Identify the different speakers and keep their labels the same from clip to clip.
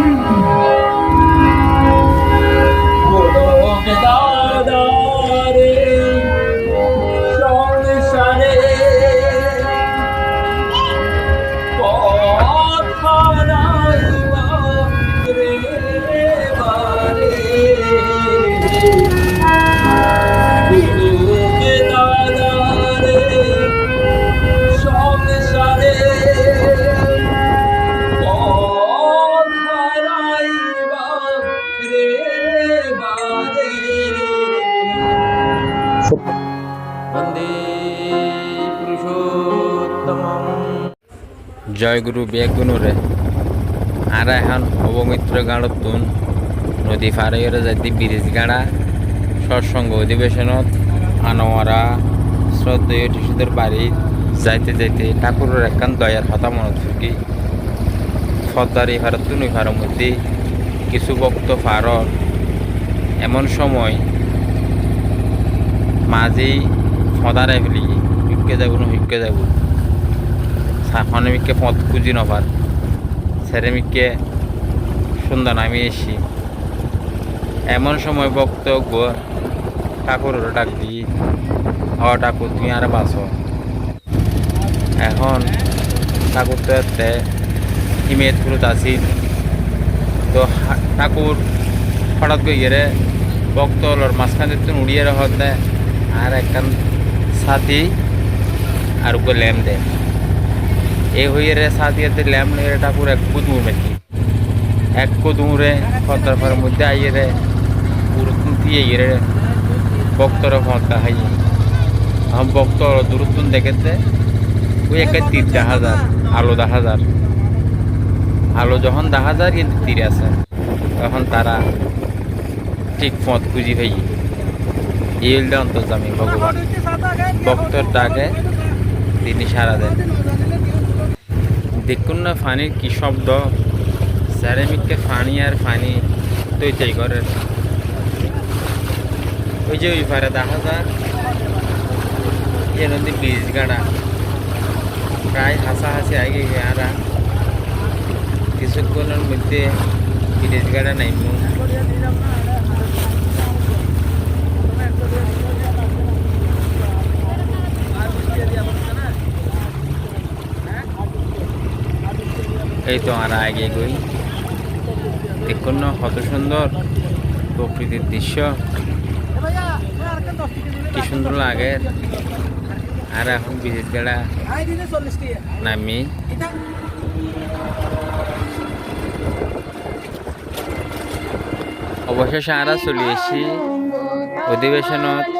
Speaker 1: Hallelujah. বন্দে পুরুষোত্তম
Speaker 2: জয় গুরু বেগুনুরে আর এখন অবমিত্র গাঁড়তুন নদী ফারাইরে যাইতে ব্রিজ গাড়া। সৎসঙ্গ অধিবেশনত আনোয়ারা শ্রদ্ধেয় টিসুদের বাড়ি যাইতে যাইতে ঠাকুরের একখান দয়ার হতা মনত ফুকি ফদ্দারি ভারত মধ্যে কিছু ভক্ত ফারর। এমন সময় মাঝেই ফদারে ফেলি হুইকে যাব না হুইকে যাব। সাফানমিককে পথ খুঁজি নবার সেরেমিককে সুন্দর নামি এসি এমন সময় বক্ত গো ঠাকুর ডাক দি হ ঠাকুর তুমি আর বাঁচো এখন ঠাকুর তো এতে হিমেত ফুরুত আছিল। তো ঠাকুর হঠাৎ করে গেলে বক্ত হলর মাঝখানে উড়িয়ে দেয় আর একখান সাথী আর উপরে ল্যাম দেয়। এই হইয়ে রে সাথিয়াতে ল্যাম নিয়ে ঠাকুর এক কুদুর মেকি। এক কুদুরে ফতার ফার মধ্যে আইয়ে রে ইয়ে রে বক্তর ফতা হাই আম বক্ত দূরতুন দেখেতে ওই একটা তীর দেখা যায় আলো দেখা যার। আলো যখন দেখা যার, কিন্তু তীর আছে। তখন তারা ঠিক পথ খুঁজি ভাই এই অন্তর্জামী ভগবান। ভক্তর ডাকে, তিনি সারা দেন। দেখুন না ফানির কি শব্দ। স্যারেমিককে ফানি আর ফানি তৈতাই করে। ওই যে ওই পারে দেখা যায়, এ নদী ব্রিজ গাড়া। প্রায় হাসাহাসি আগে গেয়ারা কিছুক্ষণের মধ্যে ব্রিজ গাড়া নাই এই তো আমরা আগে গই দেখুন না, কত সুন্দর প্রকৃতির দৃশ্য। কি সুন্দর লাগে। আর এখন বিদ্যুৎ বেড়া নামি। অবশেষে আমরা চলে এসেছি অধিবেশনত।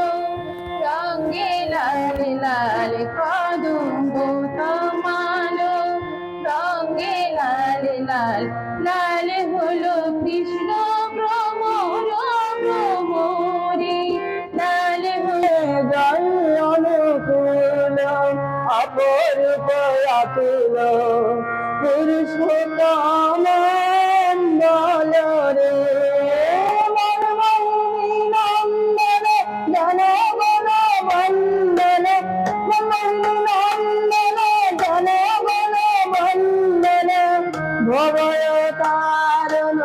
Speaker 3: গণ বন্দন ভবয় কারণ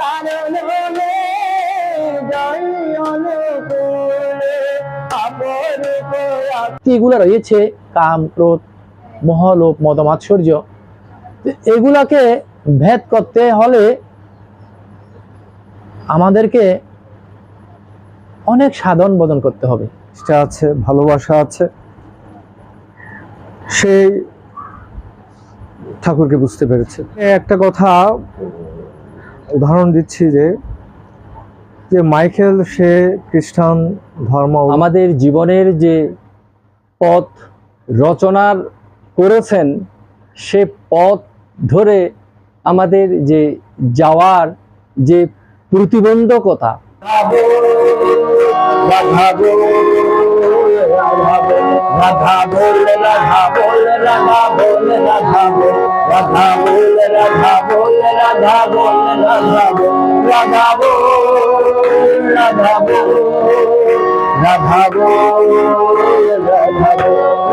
Speaker 3: কারণ মে জয় অনুকূল অপরূপ
Speaker 4: এগুলো রয়েছে কাম ক্রোধ মহলোভ মদমাৎসর্য তো এগুলাকে ভেদ করতে হলে আমাদেরকে অনেক সাধন বদন করতে হবে।
Speaker 5: চেষ্টা আছে ভালোবাসা আছে। সেই ঠাকুরকে বুঝতে পেরেছে। একটা কথা উদাহরণ দিচ্ছি যে যে মাইকেল সে খ্রিস্টান ধর্ম
Speaker 4: আমাদের জীবনের যে পথ রচনার করেছেন সে পথ ধরে আমাদের যে যাওয়ার যে প্রতিবন্ধকতা
Speaker 5: রাধা বল রাধা বল রাধা বল রাধা বল রাধা বল রাধা বল রাধা বল রাধা বল রাধা বল রাধা বল রাধা বল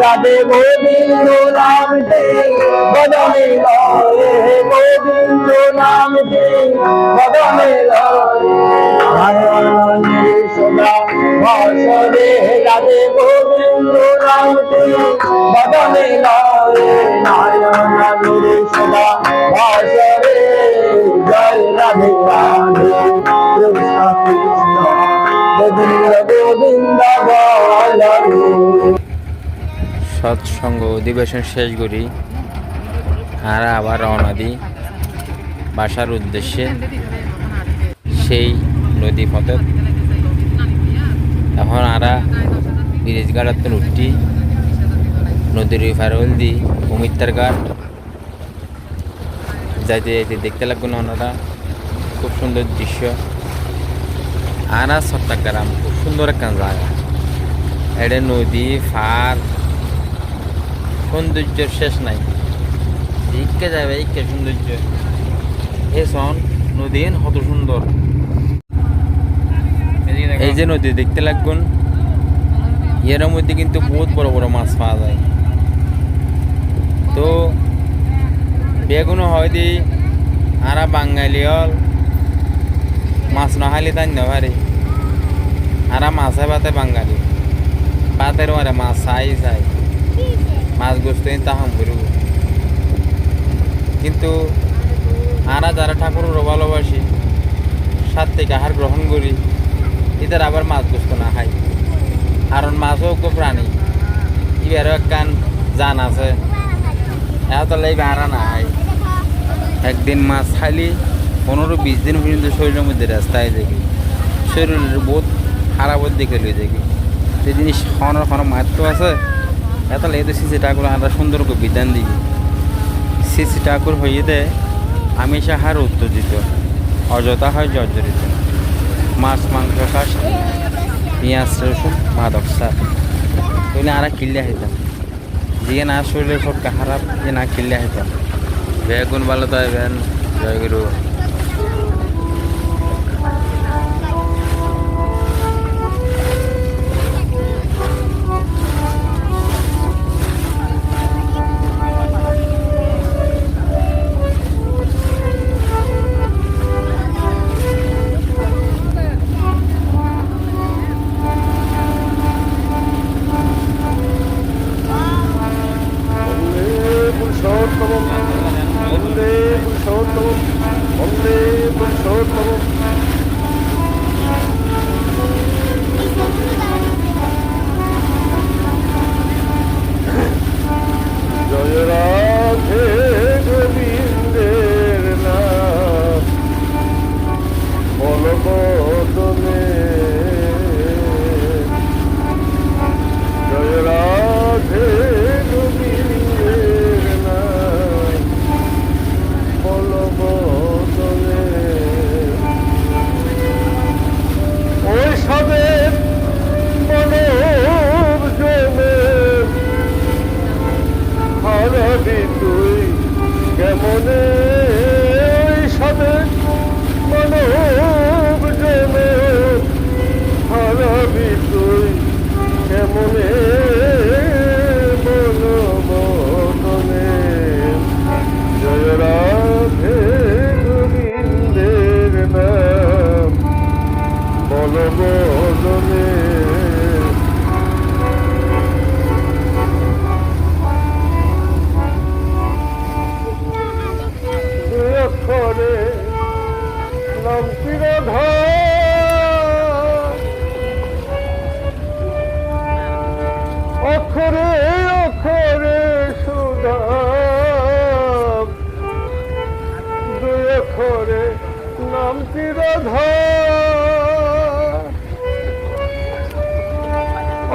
Speaker 5: রাধা গোবিন্দ নামটি বদনে লয়ে গোবিন্দ নামটি বদনে ভাসরে রাধে গোবিন্দ নামটি বদনে নারায়ণে সদা ভাসরে জয় রাধে।
Speaker 2: সৎসঙ্গ অধিবেশন শেষ করি আর আবার রওনা দিই। বাসার উদ্দেশ্যে সেই নদী পথে এখন আরা ব্রিজ ঘাটাতে উঠটি নদীর ফারল দি অমিতার ঘাট। যাইতে যাইতে দেখতে লাগবে না ওনারা খুব সুন্দর দৃশ্য। আরা চট্টগ্রাম, খুব সুন্দর একটা জায়গা। এটা নদী ফার সৌন্দর্যের শেষ নাই। ইকে যাবে ইকে সৌন্দর্য। এ সন নদী কত সুন্দর। এই যে নদী দেখতে লাগুন এর মধ্যে কিন্তু বহুত বড় বড় মাছ পাওয়া যায়। তো বেগুনও হয় দি আরা বাঙালি হল। মাছ নহালি তাই নেভারে আর মাছে ভাতে বাঙালি। পাতের মারে মাছ চাই চাই মাছ গোস্ত তাহাম করব। কিন্তু আরা যারা ঠাকুরের ভালোবাসি, সাত থেকে আহার গ্রহণ করি, এদের আবার মাছ গোস্ত না খাই। কারণ মাছও খুব প্রাণী। এবারও একখান জান আছে। এত লাইবে আরা না খাই একদিন মাছ খাইলি, পনেরো বিশ দিন পর্যন্ত শরীরের মধ্যে রাস্তায় দেখি শরীরের বহুত খারাপ দিকে লই দেখি সেই জিনিস খাওয়ানোর কোনো মাত্র আছে? এত লেগে সিসি ঠাকুর আমরা সুন্দর করে বিধান দিই। সিসি ঠাকুর হইয়ে দেয় আমি সাহার উত্তেজিত অযথা হয় জর্জরিত মাছ, মাংস খাস পেঁয়াজ, রসুন, মাদক, সার। তাহলে আর কিনলে হইতাম যে না শরীরে সব খারাপ যে না কিনলে হইতাম বেগুন ভালো তাই বেন, জয়গুরু।
Speaker 5: Amen.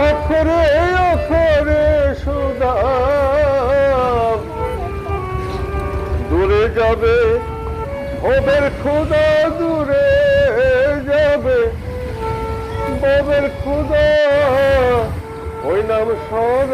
Speaker 5: অক্ষরে অক্ষরে সুধা দূরে যাবে ওদের খুদা দূরে যাবে। ববের খুদা ওই নাম সর